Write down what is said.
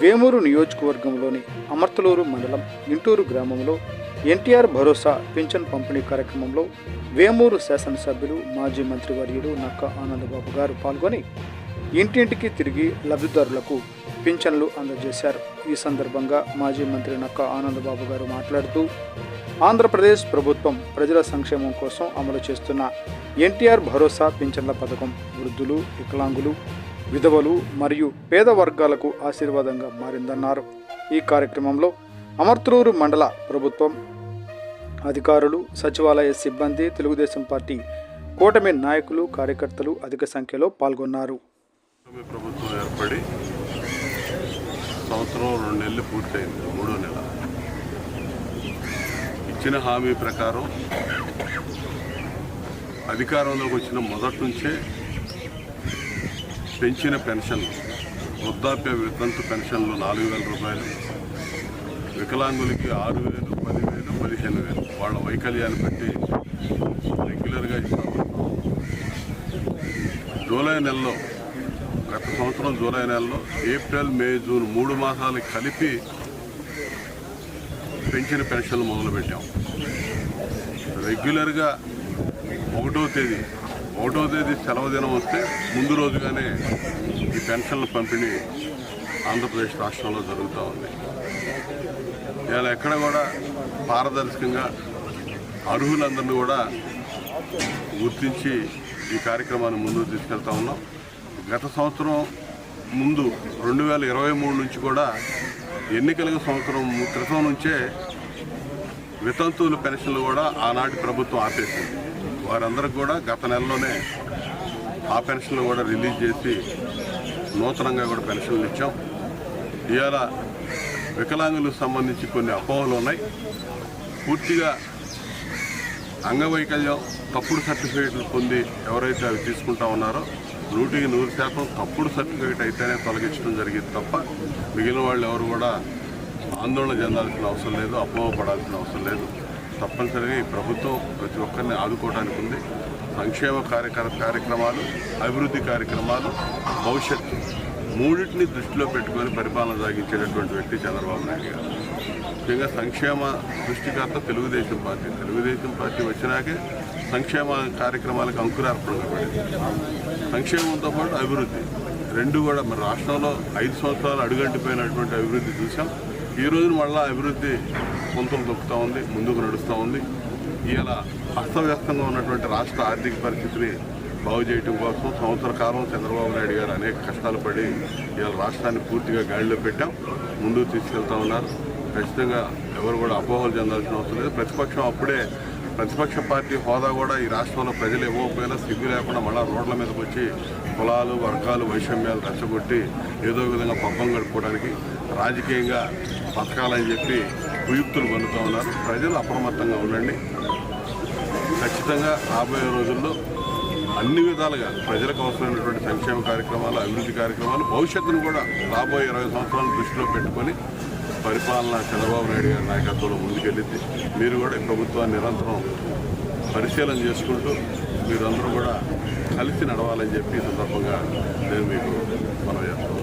వేమూరు నియోజకవర్గంలోని అమర్తలూరు మండలం ఇంటూరు గ్రామంలో ఎన్టీఆర్ భరోసా పింఛన్ పంపిణీ కార్యక్రమంలో వేమూరు శాసనసభ్యులు మాజీ మంత్రివర్యులు నక్క ఆనందబాబు గారు పాల్గొని ఇంటింటికి తిరిగి లబ్ధిదారులకు పింఛన్లు అందజేశారు. ఈ సందర్భంగా మాజీ మంత్రి నక్క ఆనందబాబు గారు మాట్లాడుతూ ఆంధ్రప్రదేశ్ ప్రభుత్వం ప్రజల సంక్షేమం కోసం అమలు చేస్తున్న ఎన్టీఆర్ భరోసా పింఛన్ల పథకం వృద్ధులు వికలాంగులు విధవలు మరియు పేద వర్గాలకు ఆశీర్వాదంగా మారిందన్నారు. ఈ కార్యక్రమంలో అమర్తూరు మండల ప్రభుత్వం అధికారులు సచివాలయ సిబ్బంది తెలుగుదేశం పార్టీ కూటమి నాయకులు కార్యకర్తలు అధిక సంఖ్యలో పాల్గొన్నారు. ప్రభుత్వం ఏర్పడి సంవత్సరం రెండు నెలలు పూర్తయింది మూడో నెల. ఇచ్చిన హామీ ప్రకారం అధికారంలోకి వచ్చిన మొదటి నుంచే పెంచిన పెన్షన్లు వృద్ధాప్య వితంతు పెన్షన్లు నాలుగు వేల రూపాయలు వికలాంగులకి ఆరు వేలు పదివేలు పదిహేను వేలు. వాళ్ళ వైకల్యాన్ని బట్టి రెగ్యులర్గా ఇస్తాము జూలై నెలలో గత సంవత్సరం జూలై నెలలో ఏప్రిల్ మే జూన్ మూడు మాసాలు కలిపి పెంచిన పెన్షన్లు మొదలుపెట్టాం. రెగ్యులర్గా ఒకటో తేదీ ఒకటో తేదీ సెలవు దినం వస్తే ముందు రోజుగానే ఈ పెన్షన్ల పంపిణీ ఆంధ్రప్రదేశ్ రాష్ట్రంలో జరుగుతూ ఉంది. ఇవాళ ఎక్కడ కూడా పారదర్శకంగా అర్హులందరినీ కూడా గుర్తించి ఈ కార్యక్రమాన్ని ముందుకు తీసుకెళ్తా ఉన్నాం. గత సంవత్సరం ముందు రెండు వేల ఇరవై మూడు నుంచి కూడా ఎన్నికల సంవత్సరం క్రితం నుంచే వితంతువుల పెన్షన్లు కూడా ఆనాటి ప్రభుత్వం ఆపేసింది. వారందరూ కూడా గత నెలలోనే ఆ పెన్షన్లు కూడా రిలీజ్ చేసి నూతనంగా కూడా పెన్షన్లు ఇచ్చాం. ఇవాళ వికలాంగులకు సంబంధించి కొన్ని అపోహలు ఉన్నాయి. పూర్తిగా అంగవైకల్యం తప్పుడు సర్టిఫికేట్లు పొంది ఎవరైతే అవి తీసుకుంటా ఉన్నారో నూటికి నూరు శాతం తప్పుడు సర్టిఫికేట్ అయితేనే తొలగించడం జరిగింది తప్ప మిగిలిన వాళ్ళు ఎవరు కూడా ఆందోళన చెందాల్సిన అవసరం లేదు అపోహపడాల్సిన అవసరం లేదు. తప్పనిసరిగా ఈ ప్రభుత్వం ప్రతి ఒక్కరిని ఆదుకోవడానికి ఉంది. సంక్షేమ కార్యక్ర కార్యక్రమాలు అభివృద్ధి కార్యక్రమాలు భవిష్యత్తు మూడింటిని దృష్టిలో పెట్టుకొని పరిపాలన సాగించేటటువంటి వ్యక్తి చంద్రబాబు నాయుడు గారు. ముఖ్యంగా సంక్షేమ సృష్టికర్త తెలుగుదేశం పార్టీ. తెలుగుదేశం పార్టీ వచ్చినాకే సంక్షేమ కార్యక్రమాలకు అంకురార్పణ పడింది సంక్షేమంతో పాటు అభివృద్ధి. రెండు కూడా మన రాష్ట్రంలో ఐదు సంవత్సరాలు అడుగంటిపోయినటువంటి అభివృద్ధి చూసాం. ఈ రోజు మళ్ళా అభివృద్ధి పొంతులు దొక్కుతూ ఉంది ముందుకు నడుస్తూ ఉంది. ఇలా అస్తవ్యస్తంగా ఉన్నటువంటి రాష్ట్ర ఆర్థిక పరిస్థితిని బాగు చేయటం కోసం సంవత్సర కాలం చంద్రబాబు నాయుడు గారు అనేక కష్టాలు పడి ఇవాళ రాష్ట్రాన్ని పూర్తిగా గాడిలో పెట్టాం. ముందుకు తీసుకెళ్తా ఉన్నారు. ఖచ్చితంగా ఎవరు కూడా అపోహలు చెందాల్సిన అవసరం లేదు. ప్రతిపక్షం అప్పుడే ప్రతిపక్ష పార్టీ హోదా కూడా ఈ రాష్ట్రంలో ప్రజలు ఇవ్వకపోయినా సిగ్గు లేకుండా మళ్ళా రోడ్ల మీదకి వచ్చి కులాలు వర్గాలు వైషమ్యాలు రెచ్చగొట్టి ఏదో విధంగా పబ్బం గడుపుకోవడానికి రాజకీయంగా బతకాలని చెప్పి కుయుక్తులు పొందుతూ ఉన్నారు. ప్రజలు అప్రమత్తంగా ఉండండి. ఖచ్చితంగా రాబోయే రోజుల్లో అన్ని విధాలుగా ప్రజలకు అవసరమైనటువంటి సంక్షేమ కార్యక్రమాలు అభివృద్ధి కార్యక్రమాలు భవిష్యత్తును కూడా రాబోయే ఇరవై సంవత్సరాలు దృష్టిలో పెట్టుకొని పరిపాలన చంద్రబాబు నాయుడు గారి నాయకత్వంలో ముందుకెళ్ళింది మీరు కూడా ఈ ప్రభుత్వాన్ని నిరంతరం పరిశీలన చేసుకుంటూ మీరందరూ కూడా కలిసి నడవాలని చెప్పి ఈ సందర్భంగా నేను మీకు మనం చేస్తాను